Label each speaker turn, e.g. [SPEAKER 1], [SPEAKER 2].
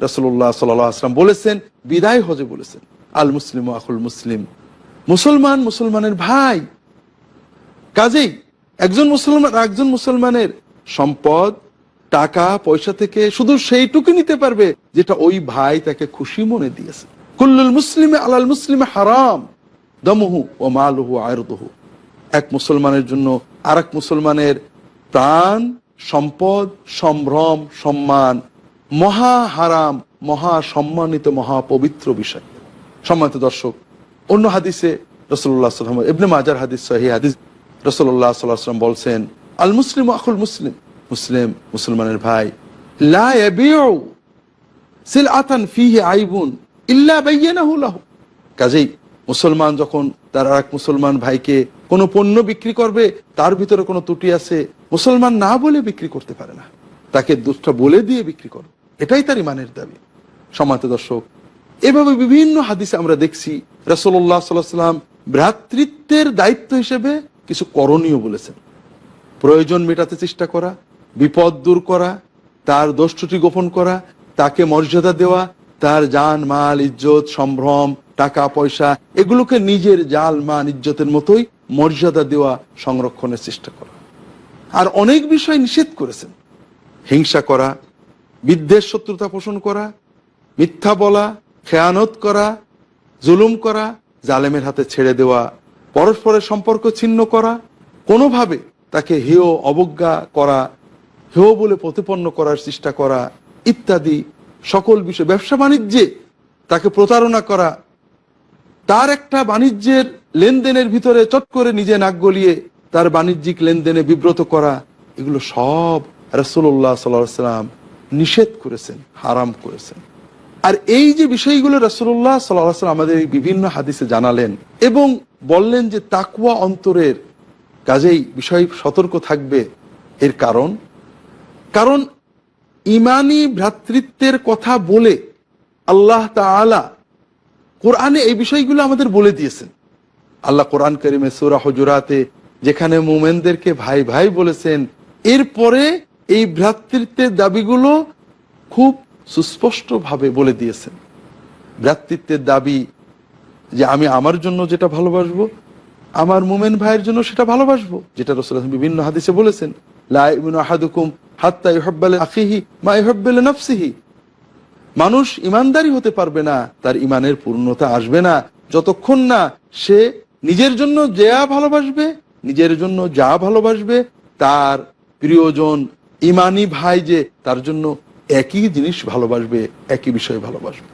[SPEAKER 1] রসুল্লাহ সাল্লাহ আসলাম বলেছেন, বিদায় হজে বলেছেন। আল মুসলিম আকুল মুসলিম। মুসলমান মুসলমানের ভাই। কাজেই একজন মুসলমান একজন মুসলমানের সম্পদ, টাকা, পয়সা থেকে শুধু সেইটুকু নিতে পারবে যেটা ওই ভাই তাকে খুশি মনে দিয়েছে। কুল্লুল মুসলিমে আলাল মুসলিমে হারাম, দমহু ও মালহু আয়রদহু। এক মুসলমানের জন্য আর মুসলমানের প্রাণ, সম্পদ, সম্ভ্রম, সম্মান মহা হারাম মহা সম্মানিত মহা পবিত্র বিষয়। সম্মানিত দর্শক, অন্য হাদিসে রসুল্লাহ সাল্লাম মাজার হাদিস সহি হাদিস রসুল্লাহ সাল্লাম বলছেন, আল মুসলিম আকুল মুসলিম। মুসলিম, মুসলমানের ভাই ইল্লা কাজেই মুসলমান যখন তার এক মুসলমান ভাইকে কোনো পণ্য বিক্রি করবে, তার ভিতরে কোনো ত্রুটি আছে, মুসলমান না বলে বিক্রি করতে পারে না। তাকে দুষ্টা বলে দিয়ে বিক্রি করো। এটাই তার ইমানের দাবি। সমাজ দর্শক, এভাবে বিভিন্ন হাদিসে আমরা দেখছি রসল্লাহ সাল্লাম ভ্রাতৃত্বের দায়িত্ব হিসেবে কিছু করণীয় বলেছেন। প্রয়োজন মেটাতে চেষ্টা করা, বিপদ দূর করা, তার দোষটি গোপন করা, তাকে মর্যাদা দেওয়া, তার জান, মাল, ইজ্জত, সম্ভ্রম, টাকা, পয়সা, এগুলোকে নিজের জাল মান ইজ্জতের মতোই মর্যাদা দেওয়া সংরক্ষণের চেষ্টা করা। আর অনেক বিষয় নিষেধ করেছেন। হিংসা করা বিদ্বেষ শত্রুতা পোষণ করা, মিথ্যা বলা, খেয়ানত করা, জুলুম করা, জালেমের হাতে ছেড়ে দেওয়া, পরস্পরের সম্পর্ক ছিন্ন করা, কোনোভাবে তাকে হেয় অবজ্ঞা করা, হেয় বলে প্রতিপন্ন করার চেষ্টা করা ইত্যাদি সকল বিষয়, ব্যবসা বাণিজ্যে তাকে প্রতারণা করা, তার একটা বাণিজ্যের লেনদেনের ভিতরে চট করে নিজে নাক গলিয়ে তার বাণিজ্যিক লেনদেনে বিব্রত করা, এগুলো সব রসুল্লাহ সাল্লাম নিষেধ করেছেন, হারাম করেছেন। আর এই যে বিষয়গুলো রসুল্লাহ সাল্লাম আমাদের বিভিন্ন হাদিসে জানালেন এবং বললেন যে তাকুয়া অন্তরের কাজেই বিষয় সতর্ক থাকবে, এর কারণ কারণ ইমানি ভ্রাতৃত্বের কথা বলে আল্লাহ তাআলা কোরআনে এই বিষয়গুলো আমাদের বলে দিয়েছেন। আল্লাহ কোরআন করিমে সুরা হজুরাতে যেখানে মোমেনদেরকে ভাই ভাই বলেছেন, এরপরে এই ভ্রাতৃত্বের দাবিগুলো খুব সুস্পষ্ট ভাবে বলে দিয়েছেন। ভ্রাতৃত্বের দাবি যে আমি আমার জন্য যেটা ভালোবাসবো, আমার মোমেন ভাইয়ের জন্য সেটা ভালোবাসবো, যেটা রসুল বিভিন্ন হাদিসে বলেছেন মানুষ ইমানদারি হতে পারবে না, তার ইমানের পূর্ণতা আসবে না, যতক্ষণ না সে নিজের জন্য যা ভালোবাসবে, নিজের জন্য যা ভালোবাসবে, তার প্রিয়জন ইমানি ভাই যে তার জন্য একই জিনিস ভালোবাসবে একই বিষয়ে ভালোবাসবে।